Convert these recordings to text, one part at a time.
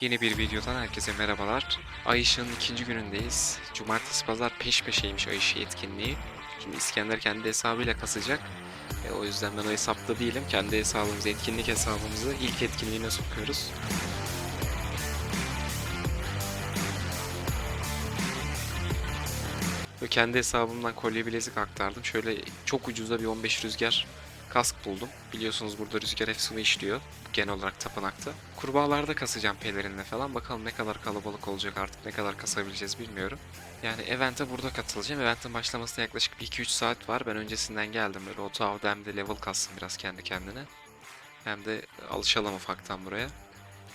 Yeni bir videodan herkese merhabalar. Ay ışığının ikinci günündeyiz. Cumartesi pazar peş peşeymiş ay ışığı etkinliği. Şimdi İskender kendi hesabıyla kasacak. E, o yüzden ben o hesapta değilim. Kendi hesabımızı, etkinlik hesabımızı ilk etkinliğine sokuyoruz. Ve kendi hesabımdan kolye bilezik aktardım. Şöyle çok ucuza bir 15 rüzgar kask buldum. Biliyorsunuz burada rüzgar efsane işliyor. Genel olarak tapınakta. Kurbağalarda kasacağım pelerinle falan. Bakalım ne kadar kalabalık olacak artık ne kadar kasabileceğiz bilmiyorum. Yani event'e burada katılacağım. Event'in başlamasına yaklaşık bir 2-3 saat var. Ben öncesinden geldim. Böyle oto avda hem de level kastım biraz kendi kendine. Hem de alışalım ufaktan buraya.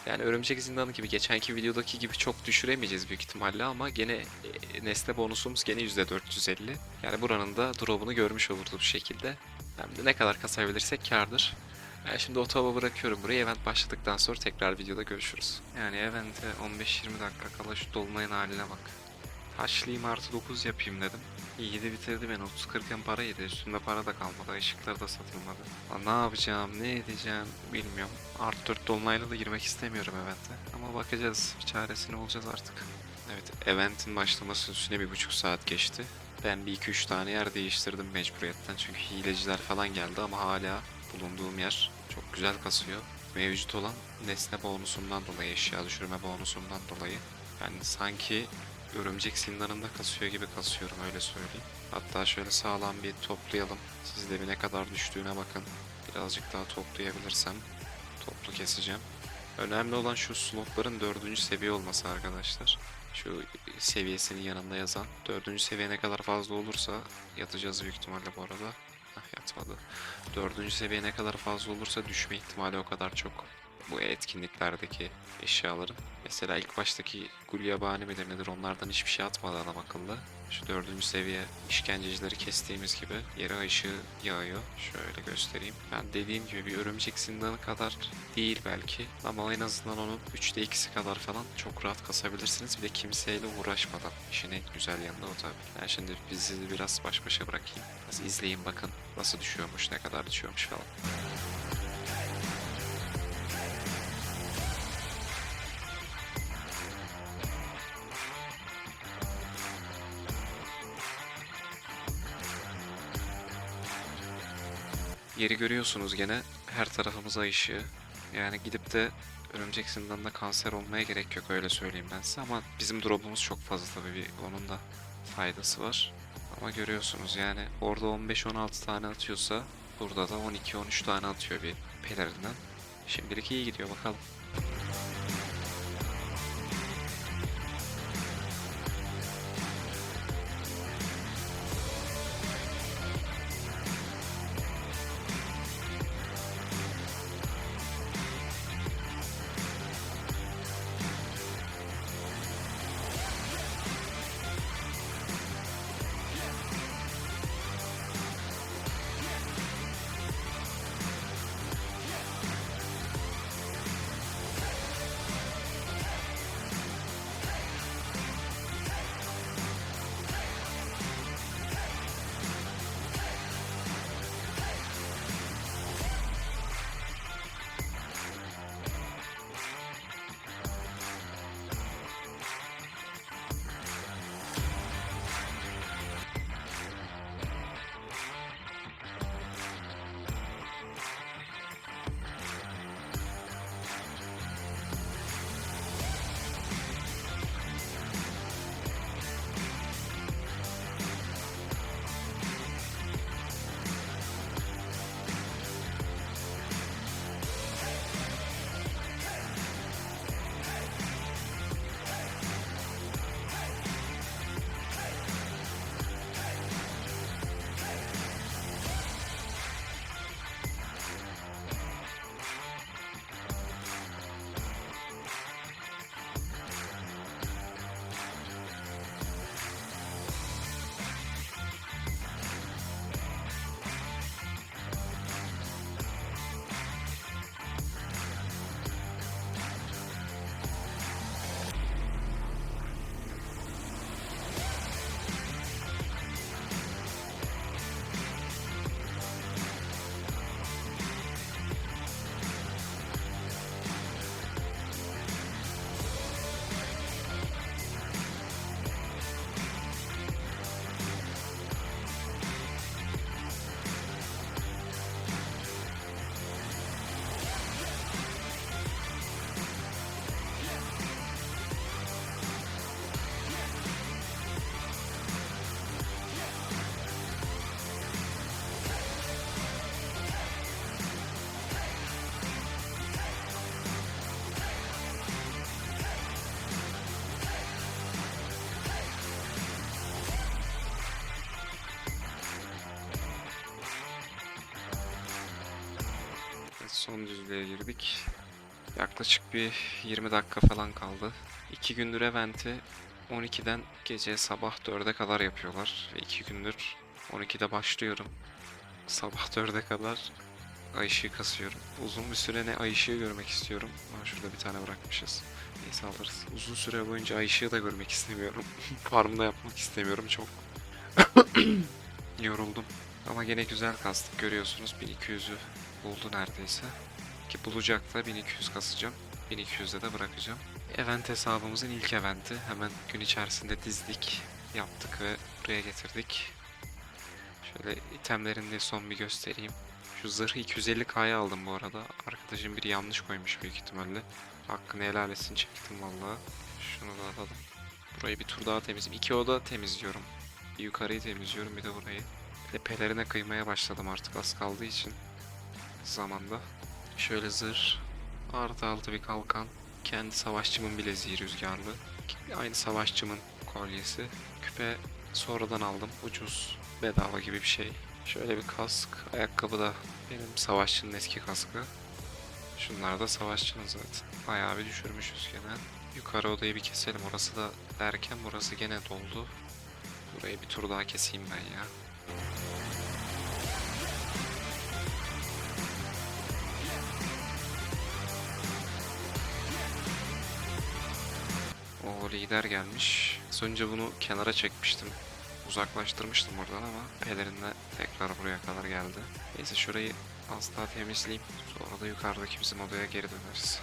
Yani örümcek zindanı gibi geçenki videodaki gibi çok düşüremeyeceğiz büyük ihtimalle ama gene e, nesne bonusumuz gene %450. Yani buranın da drop'unu görmüş oluruz bu şekilde. Hem de ne kadar kasabilirsek kardır. Ben şimdi otobüse bırakıyorum burayı. Event başladıktan sonra tekrar videoda görüşürüz. Yani event'e 15-20 dakika kala şu dolmayın haline bak. Haşlayayım artı 9 yapayım dedim. İyiydi bitirdi beni. 30-40 para yedi. Üstümde para da kalmadı. Işıkları da satılmadı. Lan ne yapacağım, ne edeceğim bilmiyorum. Artı 4 dolunayla da girmek istemiyorum event'e. Ama bakacağız. Bir çaresini bulacağız artık. Evet, event'in başlaması üstüne bir buçuk saat geçti. Ben bir iki üç tane yer değiştirdim mecburiyetten. Çünkü hileciler falan geldi ama hala bulunduğum yer çok güzel kasıyor. Mevcut olan nesne bonusundan dolayı, eşya düşürme bonusundan dolayı. Yani sanki örümcek zindanında kasıyor gibi kasıyorum öyle söyleyeyim. Hatta şöyle sağlam bir toplayalım. Siz de bir ne kadar düştüğüne bakın. Birazcık daha toplayabilirsem toplu keseceğim. Önemli olan şu slotların dördüncü seviye olması arkadaşlar. Şu seviyesinin yanında yazan. Dördüncü seviye ne kadar fazla olursa yatacağız büyük ihtimalle bu arada. Hah yatmadı. Dördüncü seviye ne kadar fazla olursa düşme ihtimali o kadar çok. Bu etkinliklerdeki eşyaların. Mesela ilk baştaki gulyabani midir nedir onlardan hiçbir şey atmadı adam akıllı. Şu dördüncü seviye işkencecileri kestiğimiz gibi yere ışığı yağıyor. Şöyle göstereyim. Ben dediğim gibi bir örümcek zindanı kadar değil belki. Ama en azından onun 3'te 2'si kadar falan çok rahat kasabilirsiniz. Bir de kimseyle uğraşmadan. İşin en güzel yanı o tabii. Ben şimdi bizi biraz baş başa bırakayım. Biraz izleyin bakın nasıl düşüyormuş, ne kadar düşüyormuş falan. Yeri görüyorsunuz gene her tarafımıza ışığı. Yani gidip de örümcek zindanında kanser olmaya gerek yok öyle söyleyeyim ben size ama bizim drop'umuz çok fazla tabii bir onun da faydası var. Ama görüyorsunuz yani orada 15-16 tane atıyorsa burada da 12-13 tane atıyor bir pelerinden. Şimdilik iyi gidiyor bakalım. Düzlüğe girdik. Yaklaşık bir 20 dakika falan kaldı. 2 gündür eventi 12'den gece sabah 4'e kadar yapıyorlar. Ve 2 gündür 12'de başlıyorum. Sabah 4'e kadar ay ışığı kasıyorum. Uzun bir süre ne ay ışığı görmek istiyorum. Ama şurada bir tane bırakmışız. Neyse alırız. Uzun süre boyunca ay ışığı da görmek istemiyorum. Farmda yapmak istemiyorum çok. Yoruldum. Ama gene güzel kastık görüyorsunuz. 1200'ü buldu neredeyse. Ki bulacak da 1200 kasacağım. 1200'de de bırakacağım. Event hesabımızın ilk eventi. Hemen gün içerisinde dizdik, yaptık ve buraya getirdik. Şöyle itemlerini de son bir göstereyim. Şu zırhı 250k'ya aldım bu arada. Arkadaşım biri yanlış koymuş büyük ihtimalle. Hakkını helal etsin çektim valla. Şunu da alalım. Burayı bir tur daha temizleyeyim. İki oda temizliyorum. Bir yukarıyı temizliyorum bir de burayı. Bir de pelerine kıymaya başladım artık az kaldığı için. Zamanda. Şöyle zırh. Artı altı bir kalkan. Kendi savaşçımın bileziği rüzgarlı. Aynı savaşçımın kolyesi. Küpe sonradan aldım. Ucuz. Bedava gibi bir şey. Şöyle bir kask. Ayakkabı da benim savaşçının eski kaskı. Şunlar da savaşçının zaten. Bayağı bir düşürmüşüz gene. Yukarı odayı bir keselim. Orası da derken burası gene doldu. Burayı bir tur daha keseyim ben ya. O lider gelmiş. Az bunu kenara çekmiştim. Uzaklaştırmıştım oradan ama pelerinle tekrar buraya kadar geldi. Neyse şurayı az daha temizleyeyim. Sonra da yukarıdaki bizim odaya geri döneriz.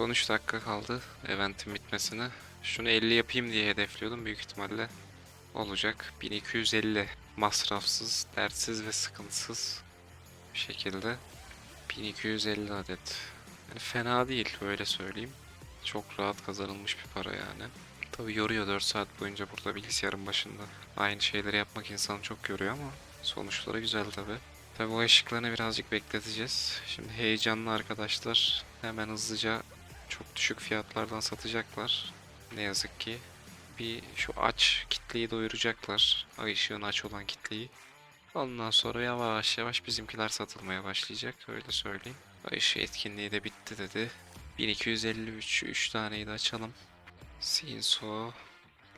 Son 3 dakika kaldı eventin bitmesine. Şunu 50 yapayım diye hedefliyordum büyük ihtimalle. Olacak. 1250 masrafsız, dertsiz ve sıkıntısız bir şekilde 1250 adet. Yani fena değil öyle söyleyeyim. Çok rahat kazanılmış bir para yani. Tabi yoruyor 4 saat boyunca burada bilgisayarın başında. Aynı şeyleri yapmak insanı çok yoruyor ama sonuçları güzel tabi. Tabi bu ışıklarını birazcık bekleteceğiz. Şimdi heyecanlı arkadaşlar hemen hızlıca çok düşük fiyatlardan satacaklar. Ne yazık ki. Bir şu aç kitleyi doyuracaklar. Ay ışığın aç olan kitleyi. Ondan sonra yavaş yavaş bizimkiler satılmaya başlayacak. Öyle söyleyeyim. Ay ışığı etkinliği de bitti dedi. 1253 3 taneyi de açalım. Sinso,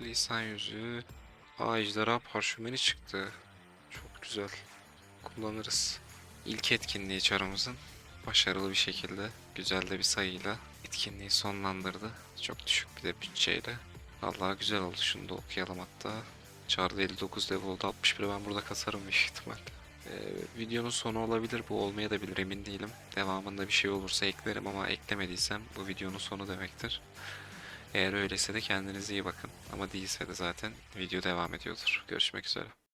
lisan yüzüğü, Aa ejderha parşümeni çıktı. Çok güzel. Kullanırız. İlk etkinliği çarımızın başarılı bir şekilde, güzel de bir sayıyla etkinliği sonlandırdı. Çok düşük bir de bütçeyle. Vallahi güzel oldu. Şunu da okuyalım hatta. Çarda 59 level oldu. 61 ben burada kasarım büyük ihtimalle. Ee, videonun sonu olabilir. Bu olmaya da bilir emin değilim. Devamında bir şey olursa eklerim ama eklemediysem bu videonun sonu demektir. Eğer öyleyse de kendinize iyi bakın. Ama değilse de zaten video devam ediyordur. Görüşmek üzere.